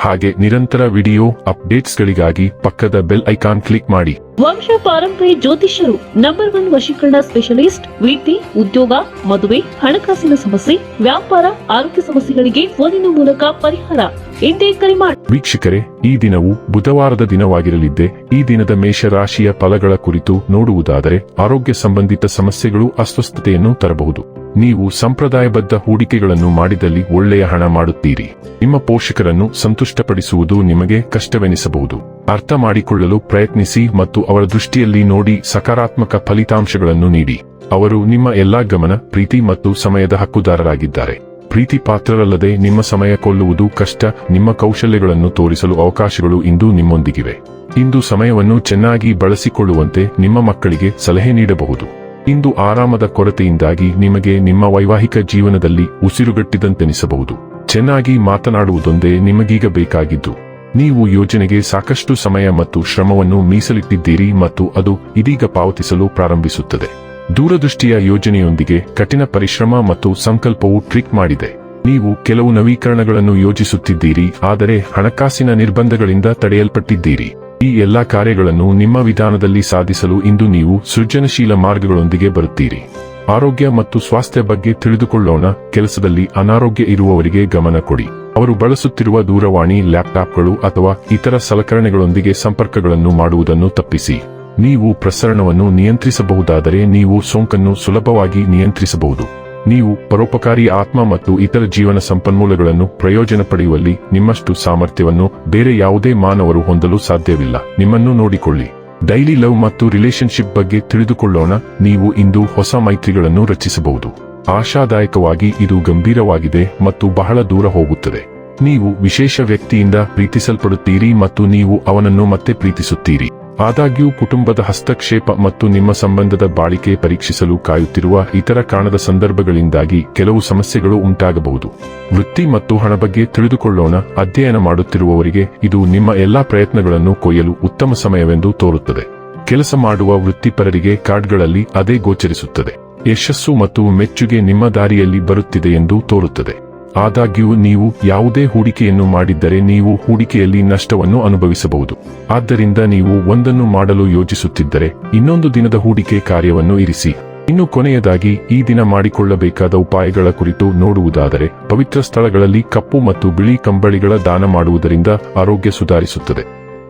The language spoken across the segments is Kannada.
ಹಾಗೆ ನಿರಂತರ ವಿಡಿಯೋ ಅಪ್ಡೇಟ್ಸ್ಗಳಿಗಾಗಿ ಪಕ್ಕದ ಬೆಲ್ ಐಕಾನ್ ಕ್ಲಿಕ್ ಮಾಡಿ. ವಂಶ ಪಾರಂಪರಿ ಜ್ಯೋತಿಷ್ಯರು ನಂಬರ್ ಒನ್ ವಶೀಕರಣ ಸ್ಪೆಷಲಿಸ್ಟ್ ವೃತ್ತಿ ಉದ್ಯೋಗ ಮದುವೆ ಹಣಕಾಸಿನ ಸಮಸ್ಯೆ ವ್ಯಾಪಾರ ಆರೋಗ್ಯ ಸಮಸ್ಯೆಗಳಿಗೆ ಫೋನಿನ ಮೂಲಕ ಪರಿಹಾರ ಎಂದೇ ಕರೆ ಮಾಡಿ. ವೀಕ್ಷಕರೇ ಈ ದಿನವು ಬುಧವಾರದ ದಿನವಾಗಿರಲಿದ್ದೆ ಈ ದಿನದ ಮೇಷರಾಶಿಯ ಫಲಗಳ ಕುರಿತು ನೋಡುವುದಾದರೆ ಆರೋಗ್ಯ ಸಂಬಂಧಿತ ಸಮಸ್ಯೆಗಳು ಅಸ್ವಸ್ಥತೆಯನ್ನು ತರಬಹುದು. ನೀವು ಸಂಪ್ರದಾಯಬದ್ಧ ಹೂಡಿಕೆಗಳನ್ನು ಮಾಡಿದಲ್ಲಿ ಒಳ್ಳೆಯ ಹಣ ಮಾಡುತ್ತೀರಿ. ನಿಮ್ಮ ಪೋಷಕರನ್ನು ಸಂತುಷ್ಟಪಡಿಸುವುದು ನಿಮಗೆ ಕಷ್ಟವೆನಿಸಬಹುದು. ಅರ್ಥ ಮಾಡಿಕೊಳ್ಳಲು ಪ್ರಯತ್ನಿಸಿ ಮತ್ತು ಅವರ ದೃಷ್ಟಿಯಲ್ಲಿ ನೋಡಿ ಸಕಾರಾತ್ಮಕ ಫಲಿತಾಂಶಗಳನ್ನು ನೀಡಿ. ಅವರು ನಿಮ್ಮ ಎಲ್ಲಾ ಗಮನ, ಪ್ರೀತಿ ಮತ್ತು ಸಮಯದ ಹಕ್ಕುದಾರರಾಗಿದ್ದಾರೆ. ಪ್ರೀತಿ ಪಾತ್ರರಲ್ಲದೆ ನಿಮ್ಮ ಸಮಯ ಕೊಲ್ಲುವುದು ಕಷ್ಟ, ನಿಮ್ಮ ಕೌಶಲ್ಯಗಳನ್ನು ತೋರಿಸಲು ಅವಕಾಶಗಳು ಇಂದು ನಿಮ್ಮೊಂದಿಗಿವೆ. ಇಂದು ಸಮಯವನ್ನು ಚೆನ್ನಾಗಿ ಬಳಸಿಕೊಳ್ಳುವಂತೆ ನಿಮ್ಮ ಮಕ್ಕಳಿಗೆ ಸಲಹೆ ನೀಡಬಹುದು. ಇಂದು ಆರಾಮದ ಕೊರತೆಯಿಂದಾಗಿ ನಿಮಗೆ ನಿಮ್ಮ ವೈವಾಹಿಕ ಜೀವನದಲ್ಲಿ ಉಸಿರುಗಟ್ಟಿದಂತೆನಿಸಬಹುದು. ಚೆನ್ನಾಗಿ ಮಾತನಾಡುವುದೊಂದೇ ನಿಮಗೀಗ ಬೇಕಾಗಿದ್ದು. ನೀವು ಯೋಜನೆಗೆ ಸಾಕಷ್ಟು ಸಮಯ ಮತ್ತು ಶ್ರಮವನ್ನು ಮೀಸಲಿಟ್ಟಿದ್ದೀರಿ ಮತ್ತು ಅದು ಇದೀಗ ಪಾವತಿಸಲು ಪ್ರಾರಂಭಿಸುತ್ತದೆ. ದೂರದೃಷ್ಟಿಯ ಯೋಜನೆಯೊಂದಿಗೆ ಕಠಿಣ ಪರಿಶ್ರಮ ಮತ್ತು ಸಂಕಲ್ಪವು ಟ್ರಿಕ್ ಮಾಡಿದೆ. ನೀವು ಕೆಲವು ನವೀಕರಣಗಳನ್ನು ಯೋಜಿಸುತ್ತಿದ್ದೀರಿ, ಆದರೆ ಹಣಕಾಸಿನ ನಿರ್ಬಂಧಗಳಿಂದ ತಡೆಯಲ್ಪಟ್ಟಿದ್ದೀರಿ. ಈ ಎಲ್ಲಾ ಕಾರ್ಯಗಳನ್ನು ನಿಮ್ಮ ವಿಧಾನದಲ್ಲಿ ಸಾಧಿಸಲು ಇಂದು ನೀವು ಸೃಜನಶೀಲ ಮಾರ್ಗಗಳೊಂದಿಗೆ ಬರುತ್ತೀರಿ. ಆರೋಗ್ಯ ಮತ್ತು ಸ್ವಾಸ್ಥ್ಯ ಬಗ್ಗೆ ತಿಳಿದುಕೊಳ್ಳೋಣ, ಕೆಲಸದಲ್ಲಿ ಅನಾರೋಗ್ಯ ಇರುವವರಿಗೆ ಗಮನ ಕೊಡಿ. ಅವರು ಬಳಸುತ್ತಿರುವ ದೂರವಾಣಿ ಲ್ಯಾಪ್ಟಾಪ್ಗಳು ಅಥವಾ ಇತರ ಸಲಕರಣೆಗಳೊಂದಿಗೆ ಸಂಪರ್ಕಗಳನ್ನು ಮಾಡುವುದನ್ನು ತಪ್ಪಿಸಿ. ನೀವು ಪ್ರಸರಣವನ್ನು ನಿಯಂತ್ರಿಸಬಹುದಾದರೆ ನೀವು ಸೋಂಕನ್ನು ಸುಲಭವಾಗಿ ನಿಯಂತ್ರಿಸಬಹುದು. ನೀವು ಪರೋಪಕಾರಿ ಆತ್ಮ ಮತ್ತು ಇತರ ಜೀವನ ಸಂಪನ್ಮೂಲಗಳನ್ನು ಪ್ರಯೋಜನ ಪಡೆಯುವಲ್ಲಿ ನಿಮ್ಮಷ್ಟು ಸಾಮರ್ಥ್ಯವನ್ನು ಬೇರೆ ಯಾವುದೇ ಮಾನವರು ಹೊಂದಲು ಸಾಧ್ಯವಿಲ್ಲ. ನಿಮ್ಮನ್ನು ನೋಡಿಕೊಳ್ಳಿ. ಡೈಲಿ ಲವ್ ಮತ್ತು ರಿಲೇಶನ್ಶಿಪ್ ಬಗ್ಗೆ ತಿಳಿದುಕೊಳ್ಳೋಣ. ನೀವು ಇಂದು ಹೊಸ ಮೈತ್ರಿಗಳನ್ನು ರಚಿಸಬಹುದು. ಆಶಾದಾಯಕವಾಗಿ ಇದು ಗಂಭೀರವಾಗಿದೆ ಮತ್ತು ಬಹಳ ದೂರ ಹೋಗುತ್ತದೆ. ನೀವು ವಿಶೇಷ ವ್ಯಕ್ತಿಯಿಂದ ಪ್ರೀತಿಸಲ್ಪಡುತ್ತೀರಿ ಮತ್ತು ನೀವು ಅವನನ್ನು ಮತ್ತೆ ಪ್ರೀತಿಸುತ್ತೀರಿ. ಆದಾಗ್ಯೂ ಕುಟುಂಬದ ಹಸ್ತಕ್ಷೇಪ ಮತ್ತು ನಿಮ್ಮ ಸಂಬಂಧದ ಬಾಳಿಕೆ ಪರೀಕ್ಷಿಸಲು ಕಾಯುತ್ತಿರುವ ಇತರ ಕಾಣದ ಸಂದರ್ಭಗಳಿಂದಾಗಿ ಕೆಲವು ಸಮಸ್ಯೆಗಳು ಉಂಟಾಗಬಹುದು. ವೃತ್ತಿ ಮತ್ತು ಹಣ ಬಗ್ಗೆ ತಿಳಿದುಕೊಳ್ಳೋಣ. ಅಧ್ಯಯನ ಮಾಡುತ್ತಿರುವವರಿಗೆ ಇದು ನಿಮ್ಮ ಎಲ್ಲಾ ಪ್ರಯತ್ನಗಳನ್ನು ಕೊಯ್ಯಲು ಉತ್ತಮ ಸಮಯವೆಂದು ತೋರುತ್ತದೆ. ಕೆಲಸ ಮಾಡುವ ವೃತ್ತಿಪರರಿಗೆ ಕಾರ್ಡ್ಗಳಲ್ಲಿ ಅದೇ ಗೋಚರಿಸುತ್ತದೆ. ಯಶಸ್ಸು ಮತ್ತು ಮೆಚ್ಚುಗೆ ನಿಮ್ಮ ದಾರಿಯಲ್ಲಿ ಬರುತ್ತಿದೆ ಎಂದು ತೋರುತ್ತದೆ. ಆದಾಗ್ಯೂ ನೀವು ಯಾವುದೇ ಹೂಡಿಕೆಯನ್ನು ಮಾಡಿದ್ದರೆ ನೀವು ಹೂಡಿಕೆಯಲ್ಲಿ ನಷ್ಟವನ್ನು ಅನುಭವಿಸಬಹುದು. ಆದ್ದರಿಂದ ನೀವು ಒಂದನ್ನು ಮಾಡಲು ಯೋಜಿಸುತ್ತಿದ್ದರೆ ಇನ್ನೊಂದು ದಿನದ ಹೂಡಿಕೆ ಕಾರ್ಯವನ್ನು ಇರಿಸಿ. ಇನ್ನು ಕೊನೆಯದಾಗಿ ಈ ದಿನ ಮಾಡಿಕೊಳ್ಳಬೇಕಾದ ಉಪಾಯಗಳ ಕುರಿತು ನೋಡುವುದಾದರೆ ಪವಿತ್ರ ಸ್ಥಳಗಳಲ್ಲಿ ಕಪ್ಪು ಮತ್ತು ಬಿಳಿ ಕಂಬಳಿಗಳ ದಾನ ಮಾಡುವುದರಿಂದ ಆರೋಗ್ಯ ಸುಧಾರಿಸುತ್ತದೆ.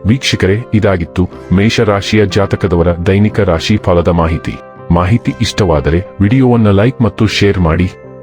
ವೀಕ್ಷಕರೇ, ಇದಾಗಿತ್ತು ಮೇಷರಾಶಿಯ ಜಾತಕದವರ ದೈನಿಕ ರಾಶಿ ಫಲದ ಮಾಹಿತಿ. ಮಾಹಿತಿ ಇಷ್ಟವಾದರೆ ವಿಡಿಯೋವನ್ನು ಲೈಕ್ ಮತ್ತು ಶೇರ್ ಮಾಡಿ.